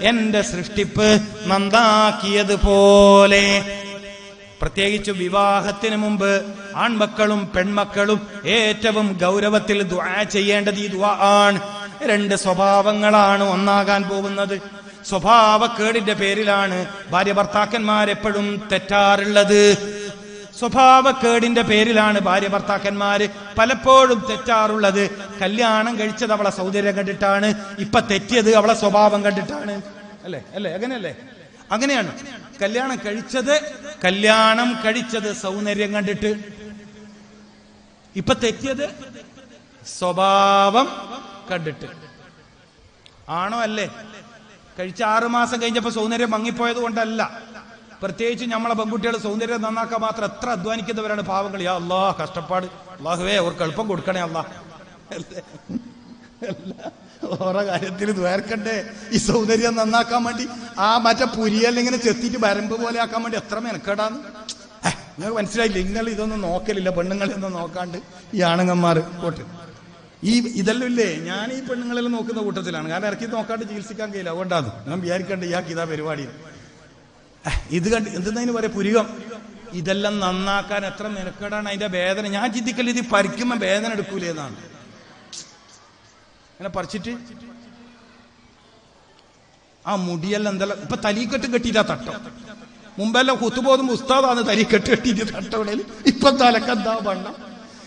എന്റെ സൃഷ്ടിപ്പ് നന്നാക്കിയതുപോലെ പ്രത്യേകിച്ച് വിവാഹത്തിന് മുമ്പ് ആൺമക്കളും പെൺമക്കളും ഏറ്റവും ഗൗരവത്തിൽ ചെയ്യേണ്ടത് ഈ ആണ്. രണ്ട് സ്വഭാവങ്ങളാണ് ഒന്നാകാൻ പോകുന്നത്. സ്വഭാവക്കേടിന്റെ പേരിലാണ് ഭാര്യ ഭർത്താക്കന്മാരെപ്പോഴും തെറ്റാറുള്ളത്. സ്വഭാവക്കേടിന്റെ പേരിലാണ് ഭാര്യ ഭർത്താക്കന്മാര് പലപ്പോഴും തെറ്റാറുള്ളത്. കല്യാണം കഴിച്ചത് അവളെ സൗന്ദര്യം കണ്ടിട്ടാണ് ഇപ്പൊ തെറ്റിയത് അവളെ സ്വഭാവം കണ്ടിട്ടാണ്. അല്ലേ? അല്ലേ? അങ്ങനെയല്ലേ? അങ്ങനെയാണ്. കല്യാണം കഴിച്ചത് കല്യാണം കഴിച്ചത് സൗന്ദര്യം കണ്ടിട്ട്. ഇപ്പൊ തെറ്റിയത് സ്വഭാവം കണ്ടിട്ട്. ആണോ അല്ലേ? കഴിച്ച ആറുമാസം കഴിഞ്ഞപ്പോ സൗന്ദര്യം മങ്ങിപ്പോയത് കൊണ്ടല്ല. പ്രത്യേകിച്ച് നമ്മളെ പെൺകുട്ടികൾ സൗന്ദര്യം നന്നാക്കാൻ മാത്രം എത്ര അധ്വാനിക്കുന്നവരാണ് പാവങ്ങൾ യാ അല്ലാ കഷ്ടപ്പാട്. അള്ളാഹുവേ അവർക്ക് എളുപ്പം കൊടുക്കണേ അല്ലാ. ഓരോ കാര്യത്തിൽ ദ്വേർക്കണ്ടേ ഈ സൗന്ദര്യം നന്നാക്കാൻ വേണ്ടി ആ മറ്റേ പുരിയല്ലിങ്ങനെ ഇങ്ങനെ ചെത്തിയിട്ട് വരമ്പ് പോലെ ആക്കാൻ വേണ്ടി എത്ര മെനക്കേടാന്ന്. നിങ്ങൾക്ക് മനസ്സിലായില്ല? നിങ്ങൾ ഇതൊന്നും നോക്കലില്ല പെണ്ണുങ്ങളെയൊന്നും നോക്കാണ്ട് ഈ ആണുങ്ങന്മാർ പോട്ട്. ഈ ഇതെല്ലാം ഇല്ലേ? ഞാൻ ഈ പെണ്ണുങ്ങളെല്ലാം നോക്കുന്ന കൂട്ടത്തിലാണ്. കാരണം ഇറക്കി നോക്കാണ്ട് ചികിത്സിക്കാൻ കഴിയില്ല. അതുകൊണ്ടാണ് ഞാൻ വിചാരിക്കേണ്ട ഇയാൾക്ക് ഇതാ പരിപാടി. ഹേ, ഇത് കണ്ട് എന്തെന്നതിന് പറയാ? പുരികം. ഇതെല്ലാം നന്നാക്കാൻ എത്ര നിനക്കേടാണ് അതിന്റെ വേദന. ഞാൻ ചിന്തിക്കൽ ഇത് പരിക്കുമ്പോ വേദന എടുക്കൂലേതാണ് എന്നാണ്. അങ്ങനെ പറിച്ചിട്ട് ആ മുടിയെല്ലാം എന്തെല്ലാം ഇപ്പൊ തലീക്കെട്ട് കെട്ടിയിട്ടാ തട്ടം. മുമ്പെല്ലാം കുത്തുപോതും ഉസ്താദാണ് തലീക്കെട്ട് കെട്ടിയിട്ട് തട്ടവിടയിൽ ഇപ്പൊ തലക്കെന്താ വണ്ണം?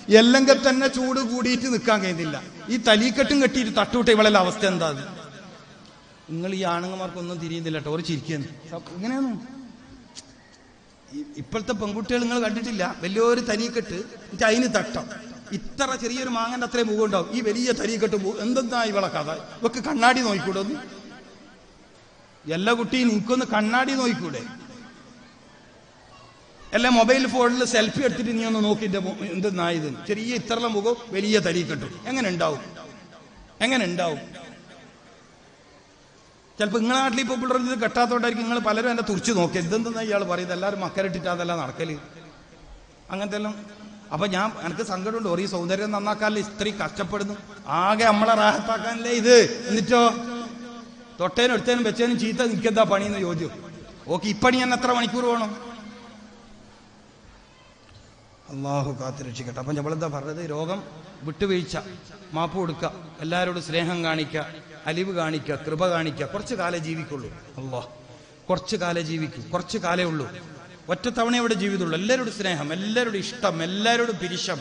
എല്ലെങ്കിൽ തന്നെ ചൂട് കൂടിയിട്ട് നിൽക്കാൻ കഴിയുന്നില്ല. ഈ തലീക്കെട്ടും കെട്ടിയിട്ട് തട്ടുവിട്ട ഇവളെല്ലാം അവസ്ഥ എന്താ നിങ്ങൾ ഈ ആണുങ്ങന്മാർക്കൊന്നും തിരിയുന്നില്ല കേട്ടോ ഒരു ചിരിക്കുന്നു. ഇങ്ങനെയാണ് ഇപ്പോഴത്തെ പെൺകുട്ടികൾ നിങ്ങൾ കണ്ടിട്ടില്ല വലിയൊരു തരീക്കെട്ട് എന്നിട്ട് അതിന് തട്ടം. ഇത്ര ചെറിയൊരു മാങ്ങന്റെ അത്രയും മുഖം ഉണ്ടാവും. ഈ വലിയ തരീക്കെട്ട് എന്തെന്നാ ഇവളെ കഥ? ഇവക്ക് കണ്ണാടി നോക്കിക്കൂടെ ഒന്ന്? എല്ലാ കുട്ടിയും നിനക്കൊന്ന് കണ്ണാടി നോക്കിക്കൂടെ അല്ല മൊബൈൽ ഫോണിൽ സെൽഫി എടുത്തിട്ട് നീ ഒന്ന് നോക്കിന്റെ എന്തെന്നായത് ചെറിയ ഇത്ര മുഖം വലിയ തരീക്കെട്ടും എങ്ങനെ ഉണ്ടാവും? എങ്ങനെ ഉണ്ടാവും? ചിലപ്പോൾ നിങ്ങളെ നാട്ടിൽ ഇപ്പോൾ പിള്ളേർ ഇത് കെട്ടാത്തോണ്ടായിരിക്കും നിങ്ങൾ പലരും എന്നെ തുറച്ചു നോക്കി. ഇതെന്തെന്നാ ഇയാൾ പറയുന്നത്? എല്ലാവരും മക്കരട്ടിട്ടാതല്ല നടക്കൽ? അങ്ങനത്തെ എല്ലാം അപ്പൊ ഞാൻ എനിക്ക് സങ്കടമുണ്ട്. ഒരു സൗന്ദര്യം നന്നാക്കാനല്ലേ ഇത്രയും കഷ്ടപ്പെടുന്നു. ആകെ നമ്മളെ റാഹത്താക്കാനല്ലേ ഇത്? എന്നിട്ടോ? തൊട്ടേനും എടുത്തേനും വെച്ചേനും ചീത്ത നിൽക്കെന്താ പണിയെന്ന് ചോദ്യം ഓക്കെ ഇപ്പണി ഞാൻ എത്ര മണിക്കൂർ വേണം? അള്ളാഹു കാത്തു രക്ഷിക്കട്ടെ. അപ്പം നമ്മളെന്താ പറഞ്ഞത്? രോഗം വിട്ടുവീഴ്ച. മാപ്പ് കൊടുക്കുക എല്ലാവരോടും സ്നേഹം കാണിക്കുക അലിവ് കാണിക്കുക കൃപ കാണിക്കുക. കുറച്ച് കാലം ജീവിക്കുള്ളൂ. അല്ലോ കുറച്ച് കാലം ജീവിക്കും. കുറച്ച് കാലേ ഉള്ളൂ. ഒറ്റത്തവണ ഇവിടെ ജീവിതമുള്ളൂ. എല്ലാവരോടും സ്നേഹം എല്ലാവരോടും ഇഷ്ടം എല്ലാവരോടും പിരിശം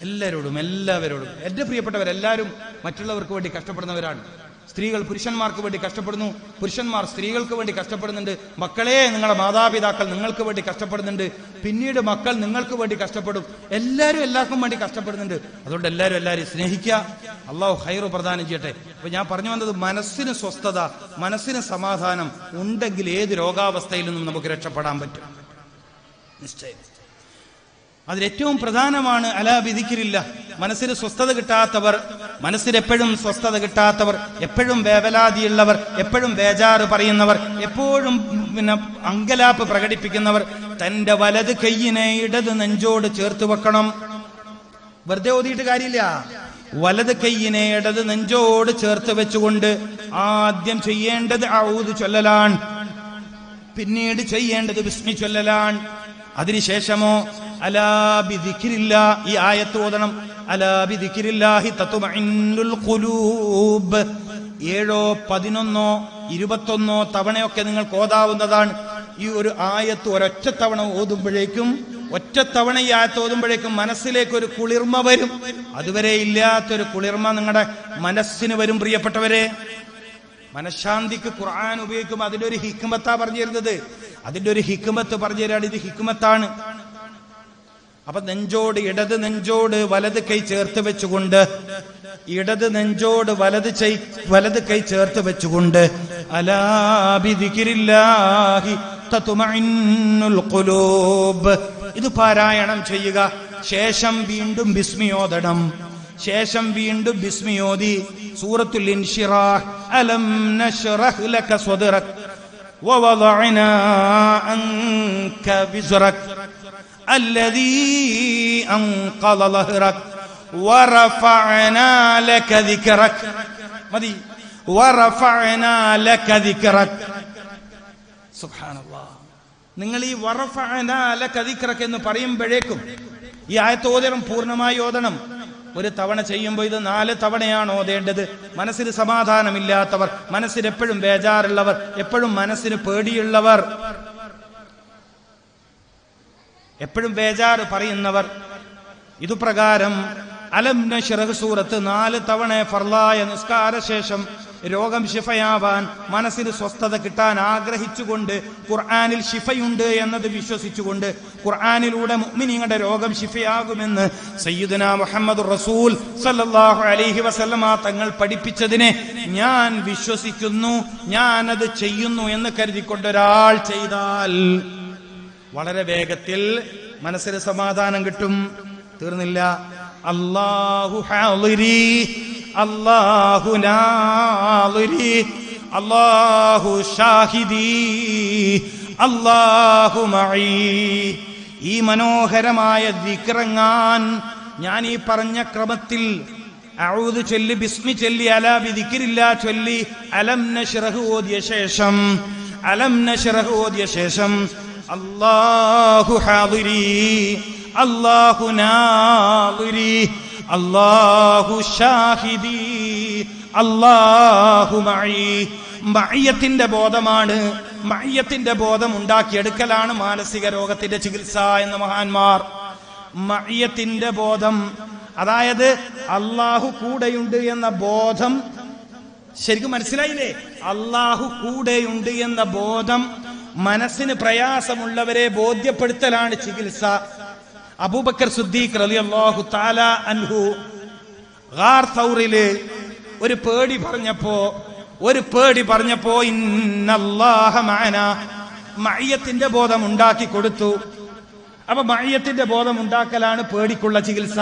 എല്ലാവരോടും എല്ലാവരോടും. എന്റെ പ്രിയപ്പെട്ടവരെല്ലാവരും മറ്റുള്ളവർക്ക് വേണ്ടി കഷ്ടപ്പെടുന്നവരാണ്. സ്ത്രീകൾ പുരുഷന്മാർക്ക് വേണ്ടി കഷ്ടപ്പെടുന്നു. പുരുഷന്മാർ സ്ത്രീകൾക്ക് വേണ്ടി കഷ്ടപ്പെടുന്നുണ്ട്. മക്കളെ നിങ്ങളുടെ മാതാപിതാക്കൾ നിങ്ങൾക്ക് വേണ്ടി കഷ്ടപ്പെടുന്നുണ്ട്. പിന്നീട് മക്കൾ നിങ്ങൾക്ക് വേണ്ടി കഷ്ടപ്പെടും. എല്ലാവരും എല്ലാവർക്കും വേണ്ടി കഷ്ടപ്പെടുന്നുണ്ട്. അതുകൊണ്ട് എല്ലാവരും എല്ലാവരും സ്നേഹിക്കുക. അള്ളാഹു ഹൈറു പ്രദാനം ചെയ്യട്ടെ. അപ്പൊ ഞാൻ പറഞ്ഞു വന്നത് മനസ്സിന് സ്വസ്ഥത മനസ്സിന് സമാധാനം ഉണ്ടെങ്കിൽ ഏത് രോഗാവസ്ഥയിൽ നിന്നും നമുക്ക് രക്ഷപ്പെടാൻ പറ്റും? നിശ്ചയം. അതിലേറ്റവും പ്രധാനമാണ് അലാ വിധിക്കില്ല മനസ്സിന് സ്വസ്ഥത കിട്ടാത്തവർ മനസ്സിന് എപ്പോഴും സ്വസ്ഥത കിട്ടാത്തവർ എപ്പോഴും വേവലാതിയുള്ളവർ എപ്പോഴും ബേജാറ് പറയുന്നവർ എപ്പോഴും പിന്നെ അങ്കലാപ്പ് പ്രകടിപ്പിക്കുന്നവർ തന്റെ വലത് കൈയിനെ ഇടത് നെഞ്ചോട് ചേർത്ത് വെക്കണം. വെറുതെ ഓതിയിട്ട് കാര്യമില്ല. വലത് കൈയിനെ ഇടത് നെഞ്ചോട് ചേർത്ത് വെച്ചുകൊണ്ട് ആദ്യം ചെയ്യേണ്ടത് ഔദ് ചൊല്ലലാണ്. പിന്നീട് ചെയ്യേണ്ടത് വിസ്മി ചൊല്ലലാണ്. അതിനുശേഷമോ അലാബിദിക്കില്ല ഈ ആയത്ത് ഓതണം. അലാബിദിക്കില്ലാഹി തത്വമഇന്നുൽ ഖുലൂബ്. ഏഴോ പതിനൊന്നോ ഇരുപത്തൊന്നോ തവണയൊക്കെ നിങ്ങൾക്ക് ഓതാവുന്നതാണ്. ഈ ഒരു ആയത്ത് ഒരൊറ്റ തവണ ഓതുമ്പോഴേക്കും ഒറ്റത്തവണ ഈ ആയത്ത് ഓതുമ്പോഴേക്കും മനസ്സിലേക്ക് ഒരു കുളിർമ വരും. അതുവരെ ഇല്ലാത്തൊരു കുളിർമ നിങ്ങളുടെ മനസ്സിന് വരും പ്രിയപ്പെട്ടവരെ. മനഃശാന്തിക്ക് ഖുർആൻ ഉപയോഗിക്കുമ്പോൾ അതിന്റെ ഒരു ഹിക്കുമത്താ പറഞ്ഞു തരുന്നത് അതിന്റെ ഒരു ഹിക്കുമത്ത് പറഞ്ഞു തരാണ് ഇത് ഹിക്മത്താണ്. അപ്പൊ നെഞ്ചോട് ഇടത് നെഞ്ചോട് വലത് കൈ ചേർത്ത് വെച്ചുകൊണ്ട് ഇടത് നെഞ്ചോട് വലത് ചൈ വലത് കൈ ചേർത്ത് വെച്ചുകൊണ്ട് അലാബിദിക്കിരില്ലാഹി ഇത് പാരായണം ചെയ്യുക. ശേഷം വീണ്ടും ബിസ്മിയോദണം ശേഷം വീണ്ടും ബിസ്മിയോദി. സൂറത്തുൽ ഇൻഷിറാഹ്. അലം നശ്റഹ് ലക വവദഅനാ الذي أنقض ظهرك ورفعنا لك ذكرك മതി വറഫഅനാ ലക ദിക്റക് സുബ്ഹാനല്ലാഹ് നിങ്ങൾ ഈ വറഫഅനാ ലക ദിക്റക് എന്ന് പറയുമ്പോഴേക്കും ഈ ആയത്ത് ഓതണം പൂർണ്ണമായി ഓതണം ഒരു തവണ ചെയ്യുമ്പോൾ ഇത് നാല് തവണയാണ് ഓതേണ്ടത് മനസ്സിന് സമാധാനമില്ലാത്തവർ മനസ്സിന് എപ്പോഴും ബേജാറുള്ളവർ എപ്പോഴും മനസ്സിന് പേടിയുള്ളവർ എപ്പോഴും ബേജാറ് പറയുന്നവർ ഇതുപ്രകാരം അലം നശ്റഹ് സൂറത്ത് നാല് തവണ ഫർലായ നിസ്കാര ശേഷം രോഗം ശിഫയാവാൻ മനസ്സിന് സ്വസ്ഥത കിട്ടാൻ ആഗ്രഹിച്ചുകൊണ്ട് ഖുർആാനിൽ ശിഫയുണ്ട് എന്നത് വിശ്വസിച്ചുകൊണ്ട് ഖുർആാനിലൂടെ മുഅ്മിനീങ്ങളുടെ രോഗം ശിഫയാകുമെന്ന് സയ്യിദുന മുഹമ്മദ് റസൂൽ സല്ലല്ലാഹു അലൈഹി വസല്ലമ തങ്ങൾ പഠിപ്പിച്ചതിനെ ഞാൻ വിശ്വസിക്കുന്നു ഞാൻ അത് ചെയ്യുന്നു എന്ന് കരുതിക്കൊണ്ട് ഒരാൾ ചെയ്താൽ വളരെ വേഗത്തിൽ മനസ്സിന് സമാധാനം കിട്ടും. തീർന്നില്ല. അള്ളാഹു നാളിരി അല്ലാഹു ഷാഹിദി അല്ലാഹു മഈ. ഈ മനോഹരമായ ദിക്റങ്ങാൻ ഞാൻ ഈ പറഞ്ഞ ക്രമത്തിൽ അഴുത് ചൊല്ലി ബിസ്മി ചൊല്ലി അലാ ബിദിക്രില്ല ചൊല്ലി അലം നശ്റഹ് ഓതിയ ശേഷം അലം നശ്റഹ് ഓതിയ ശേഷം അല്ലാഹു ഹാദിരി അല്ലാഹു നാദിരി അല്ലാഹു ഷാഹിദി അല്ലാഹു മഈ. മയ്യത്തിന്റെ ബോധമാണ് മയ്യത്തിന്റെ ബോധം ഉണ്ടാക്കിയെടുക്കലാണ് മാനസിക രോഗത്തിന്റെ ചികിത്സ എന്ന മഹാന്മാർ. മയ്യത്തിന്റെ ബോധം അതായത് അള്ളാഹു കൂടെയുണ്ട് എന്ന ബോധം ശരിക്കും മനസ്സിലായില്ലേ? അള്ളാഹു കൂടെയുണ്ട് എന്ന ബോധം മനസ്സിന് പ്രയാസമുള്ളവരെ ബോധ്യപ്പെടുത്തലാണ് ചികിത്സ. അബൂബക്കർ സുദ്ദീഖ് റളിയല്ലാഹു താല അൻഹു ഗാർ ഒരു പേടി പറഞ്ഞപ്പോ ഒരു പേടി പറഞ്ഞപ്പോ ഇന്നല്ലാഹ മഅന മയ്യത്തിന്റെ ബോധം ഉണ്ടാക്കി കൊടുത്തു. അപ്പൊ മയ്യത്തിന്റെ ബോധം ഉണ്ടാക്കലാണ് പേടിക്കുള്ള ചികിത്സ.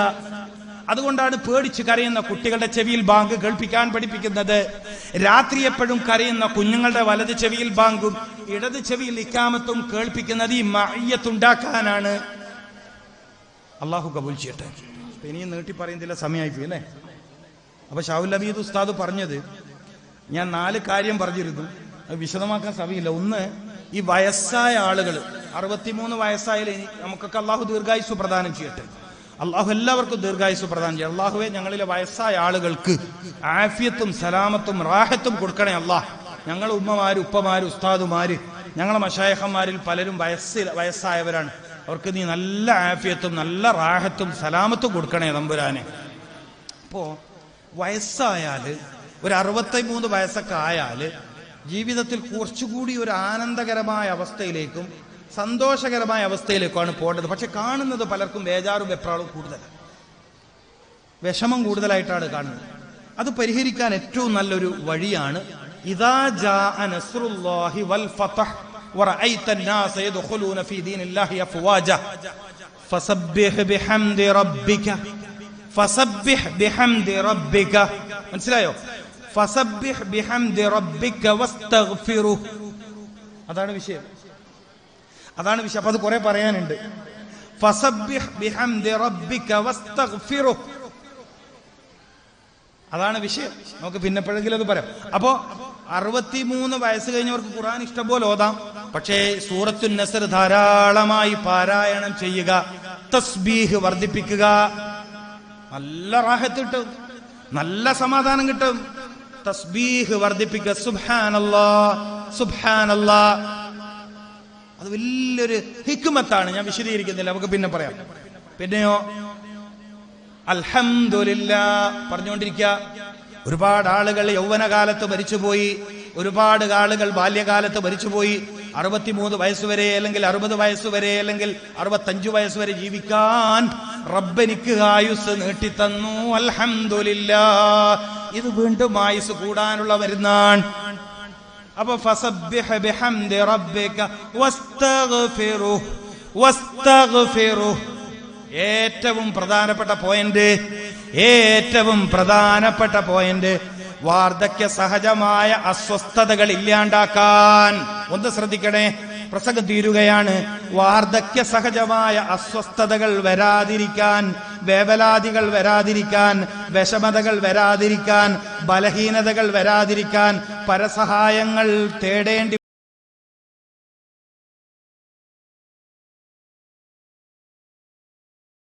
അതുകൊണ്ടാണ് പേടിച്ച് കരയുന്ന കുട്ടികളുടെ ചെവിയിൽ ബാങ്ക് കേൾപ്പിക്കാൻ പഠിപ്പിക്കുന്നത്. രാത്രി എപ്പോഴും കരയുന്ന കുഞ്ഞുങ്ങളുടെ വലത് ചെവിയിൽ ബാങ്കും ഇടത് ചെവിയിൽ ഇക്കാമത്തും കേൾപ്പിക്കുന്നത് ഈ മയ്യത്തുണ്ടാക്കാനാണ് അള്ളാഹു കബൂൽ ചെയ്യട്ടെ. ഇനിയും നീട്ടി പറയുന്നില്ല സമയമായി അല്ലേ? അപ്പൊ ഷാഹുൽ അബീദ് ഉസ്താദ് പറഞ്ഞത് ഞാൻ നാല് കാര്യം പറഞ്ഞിരുന്നു. അത് വിശദമാക്കാൻ സമയമില്ല. ഒന്ന് ഈ വയസ്സായ ആളുകൾ അറുപത്തിമൂന്ന് വയസ്സായാലും നമുക്കൊക്കെ അള്ളാഹു ദീർഘായുസ് പ്രദാനം ചെയ്യട്ടെ. അള്ളാഹു എല്ലാവർക്കും ദീർഘായുസ് പ്രദാനം ചെയ്യട്ടെ. അള്ളാഹുവെ ഞങ്ങളിലെ വയസ്സായ ആളുകൾക്ക് ആഫിയത്തും സലാമത്തും റാഹത്തും കൊടുക്കണേ അള്ളാഹ് ഞങ്ങൾ ഉമ്മമാര് ഉപ്പമാര് ഉസ്താദുമാര് ഞങ്ങളെ മഷായഹന്മാരിൽ പലരും വയസ്സിൽ വയസ്സായവരാണ്. അവർക്ക് നീ നല്ല ആഫിയത്തും നല്ല റാഹത്തും സലാമത്തും കൊടുക്കണേ തമ്പുരാനെ. അപ്പോ വയസ്സായാൽ ഒരു അറുപത്തി മൂന്ന് വയസ്സൊക്കെ ആയാൽ ജീവിതത്തിൽ കുറച്ചുകൂടി ഒരു ആനന്ദകരമായ അവസ്ഥയിലേക്കും സന്തോഷകരമായ അവസ്ഥയിലേക്കാണ് പോകേണ്ടത്. പക്ഷെ കാണുന്നത് പലർക്കും വേജാറും വെപ്രാളും കൂടുതൽ വിഷമം കൂടുതലായിട്ടാണ് കാണുന്നത്. അത് പരിഹരിക്കാൻ ഏറ്റവും നല്ലൊരു വഴിയാണ് ഇദാ ജാഅ നസ്റുല്ലാഹി വൽ ഫതഹ് ورأيت الناس يدخلون في دين الله أفواجا فسبح بحمد ربك فسبح بحمد ربك മനസ്സിലായോ ഫസബ്ബിഹ് ബിഹംദി റബ്ബിക വസ്തഗ്ഫിറു അതാണ് വിഷയം അതാണ് വിഷയം അപ്പൊ അത് കുറെ പറയാനുണ്ട് ഫസബ്ബിഹ് ബിഹംദി റബ്ബിക വസ്തഗ്ഫിറു അതാണ് വിഷയം നമുക്ക് പിന്നെ എപ്പോഴെങ്കിലും അത് പറയാം അപ്പോ അറുപത്തിമൂന്ന് വയസ്സ് കഴിഞ്ഞവർക്ക് ഖുർആൻ ഇഷ്ടംപോലെ ഓതാം. പക്ഷേ സൂറത്തു നസർ ധാരാളമായി പാരായണം ചെയ്യുക തസ്ബീഹ് വർദ്ധിപ്പിക്കുക നല്ല റാഹത്ത് കിട്ടും നല്ല സമാധാനം കിട്ടും. തസ്ബീഹ് വർദ്ധിപ്പിക്കുക സുബ്ഹാനല്ലാ സുബ്ഹാനല്ലാ. അത് വലിയൊരു ഹിക്കുമത്താണ് ഞാൻ വിശദീകരിക്കുന്നില്ല നമുക്ക് പിന്നെ പറയാം. പിന്നെയോ? അൽഹംദുലില്ല പറഞ്ഞുകൊണ്ടിരിക്കുക. ഒരുപാട് ആളുകൾ യൗവനകാലത്ത് മരിച്ചുപോയി. ഒരുപാട് ആളുകൾ ബാല്യകാലത്ത് മരിച്ചുപോയി. അറുപത്തിമൂന്ന് വയസ്സുവരെ അല്ലെങ്കിൽ അറുപത് വയസ്സുവരെ അല്ലെങ്കിൽ അറുപത്തഞ്ചു വയസ്സുവരെ ജീവിക്കാൻ റബ്ബനിക്ക് ആയുസ് നീട്ടിത്തന്നു. അലഹമില്ല ഇത് വീണ്ടും ആയുസ് കൂടാനുള്ള മരുന്നാണ്. ഏറ്റവും പ്രധാനപ്പെട്ട പോയിന്റ് ഏറ്റവും പ്രധാനപ്പെട്ട പോയിന്റ് വാർദ്ധക്യ സഹജമായ അസ്വസ്ഥതകൾ ഇല്ലാണ്ടാക്കാൻ. ഒന്ന് ശ്രദ്ധിക്കണേ പ്രസംഗം തീരുകയാണ്. വാർദ്ധക്യ സഹജമായ അസ്വസ്ഥതകൾ വരാതിരിക്കാൻ വേവലാതികൾ വരാതിരിക്കാൻ വിഷമതകൾ വരാതിരിക്കാൻ ബലഹീനതകൾ വരാതിരിക്കാൻ പരസഹായങ്ങൾ തേടേണ്ടി